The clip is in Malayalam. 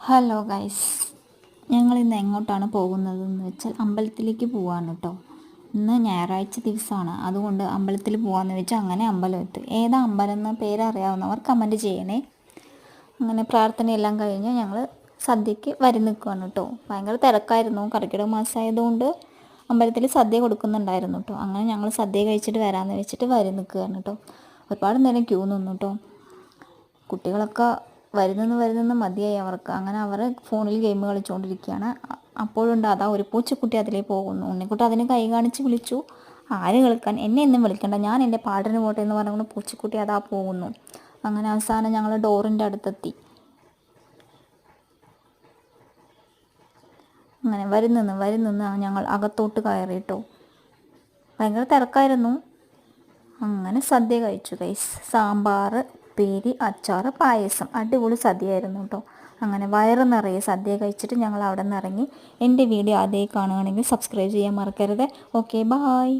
ഹലോ ഗൈസ് ഞങ്ങൾ ഇന്ന് എങ്ങോട്ടാണ് പോകുന്നതെന്ന് വെച്ചാൽ അമ്പലത്തിലേക്ക് പോവാണ് കേട്ടോ ഇന്ന് ഞായറാഴ്ച ദിവസമാണ്. അതുകൊണ്ട് അമ്പലത്തിൽ പോകാമെന്ന് വെച്ചാൽ അങ്ങനെ അമ്പലം എത്തും. ഏതാ അമ്പലം എന്ന പേരറിയാവുന്നവർ കമന്റ് ചെയ്യണേ. അങ്ങനെ പ്രാർത്ഥനയെല്ലാം കഴിഞ്ഞ് ഞങ്ങൾ സദ്യക്ക് വരി നിൽക്കുകയാണ് കേട്ടോ ഭയങ്കര തിരക്കായിരുന്നു. കർക്കിടക മാസമായതുകൊണ്ട് അമ്പലത്തിൽ സദ്യ കൊടുക്കുന്നുണ്ടായിരുന്നു കേട്ടോ അങ്ങനെ ഞങ്ങൾ സദ്യ കഴിച്ചിട്ട് വരാമെന്ന് വെച്ചിട്ട് വരി നിൽക്കുകയാണ് കേട്ടോ ഒരുപാട് നേരം ക്യൂ നിന്നു കേട്ടോ കുട്ടികളൊക്കെ വരുന്നെന്ന് വരുന്നെന്ന് മതിയായി അവർക്ക്. അങ്ങനെ അവർ ഫോണിൽ ഗെയിം കളിച്ചുകൊണ്ടിരിക്കുകയാണ് അപ്പോഴുണ്ട് അതാ ഒരു പൂച്ചക്കുട്ടി അതിലേ പോകുന്നു. ഉണ്ണിക്കുട്ടി അതിനെ കൈ കാണിച്ച് വിളിച്ചു. ആര് കളിക്കാൻ? എന്നെ എന്നും വിളിക്കണ്ട. ഞാൻ എന്റെ പാട്ടിന് പോട്ടെ എന്ന് പറഞ്ഞുകൊണ്ട് പൂച്ചക്കുട്ടി അതാ പോകുന്നു. അങ്ങനെ അവസാനം ഞങ്ങൾ ഡോറിന്റെ അടുത്തെത്തി. അങ്ങനെ വരുന്നെന്ന് വരുന്നെന്ന് ഞങ്ങൾ അകത്തോട്ട് കയറിയിട്ടോ. ഭയങ്കര തിരക്കായിരുന്നു. അങ്ങനെ സദ്യ കഴിച്ചു. കൈസ് സാമ്പാർ ഉപ്പേരി അച്ചാർ പായസം. അടിപൊളി സദ്യയായിരുന്നു കേട്ടോ അങ്ങനെ വയറ് നിറയെ സദ്യ കഴിച്ചിട്ട് ഞങ്ങൾ അവിടെ നിന്ന് ഇറങ്ങി എന്റെ വീഡിയോ ആദ്യമായി കാണുകയാണെങ്കിൽ സബ്സ്ക്രൈബ് ചെയ്യാൻ മറക്കരുത്. Okay bye